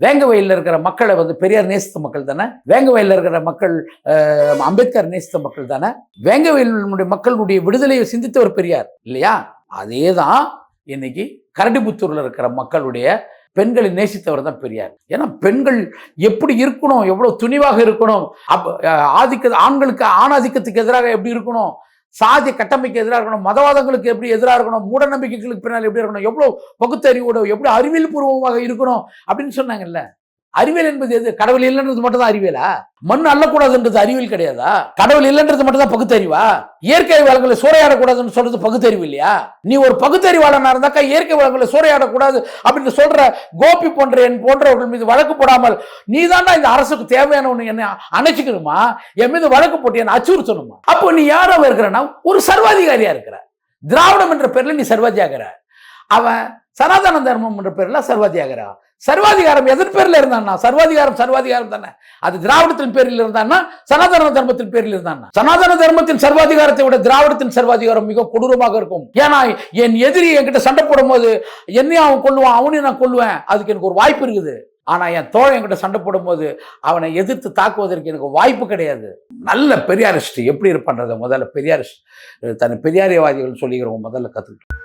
வேங்க வயலில் இருக்கிற மக்களை வந்து பெரியார் நேசித்த மக்கள் தானே? வேங்க வயலில் இருக்கிற மக்கள் அம்பேத்கர் நேசித்த மக்கள் தானே? வேங்க வயலினுடைய மக்களுடைய விடுதலையை சிந்தித்தவர் பெரியார் இல்லையா? அதே தான் இன்னைக்கு கரடிபுத்தூரில் இருக்கிற மக்களுடைய பெண்களை நேசித்தவர் தான் பெரியார். ஏன்னா பெண்கள் எப்படி இருக்கணும் எவ்வளோ துணிவாக இருக்கணும் அப் ஆதிக்க ஆண்களுக்கு ஆணாதிக்கத்துக்கு எதிராக எப்படி இருக்கணும் சாதி கட்டமைக்கு எதிராக இருக்கணும் மதவாதங்களுக்கு எப்படி எதிராக இருக்கணும் மூட நம்பிக்கைகளுக்கு பின்னால் எப்படி இருக்கணும் எவ்வளோ பகுத்தறிவோட எப்படி அறிவியல் பூர்வமாக இருக்கணும் அப்படின்னு சொன்னாங்கல்ல? அறிவியல் என்பது எது? கடவுள் இல்லைன்றது மட்டும் தான் அறிவியலா? மண் அள்ளக்கூடாதுன்றது அறிவியல் கிடையாதா? கடவுள் இல்லைன்றது மட்டும் தான் பகுத்தறிவா? இயற்கை வளங்களை சூறையாடக்கூடாதுன்னு சொல்றது பகுத்தறிவு இல்லையா? நீ ஒரு பகுத்தறிவாளனா இருந்தாக்கா இயற்கை வளங்களை சூறையாடக்கூடாது அப்படின்னு சொல்ற கோபி போன்ற என் போன்றவர்கள் மீது வழக்கு போடாமல் நீ இந்த அரசுக்கு தேவையான ஒண்ணு என்ன அணைச்சிக்கணுமா? என் மீது வழக்கு போட்டு என்ன அச்சுறுத்தணுமா? அப்போ நீ யாராவ இருக்கிறனா ஒரு சர்வாதிகாரியா இருக்கிற திராவிடம் என்ற பேர்ல நீ சர்வாதியாகிற. அவன் சனாதன தர்மம் என்ற பேரில் சர்வாதியாகிறா சர்வாதிகாரம் எதன் பேரில் இருந்தான்னா? சர்வாதிகாரம் சர்வாதிகாரம் தானே. அது திராவிடத்தின் பேரில் இருந்தான்னா சனாதன தர்மத்தின் பேரில் இருந்தான்னா. சனாதன தர்மத்தின் சர்வாதிகாரத்தை விட திராவிடத்தின் சர்வாதிகாரம் மிக கொடூரமாக இருக்கும். ஏன்னா என் எதிரி என்கிட்ட சண்டை போடும்போது என்னையும் அவன் கொல்லுவான் அவனையும் நான் கொள்ளுவேன் அதுக்கு எனக்கு ஒரு வாய்ப்பு இருக்குது. ஆனால் என் தோழன் என்கிட்ட சண்டை போடும்போது அவனை எதிர்த்து தாக்குவதற்கு எனக்கு வாய்ப்பு கிடையாது. நல்ல பெரியாரிஸ்ட் எப்படி இருப்பான்றத முதல்ல பெரியாரிஸ்ட் தன் பெரியாரியவாதிகள் சொல்லிக்கிறவங்க முதல்ல கற்றுக்கிட்டேன்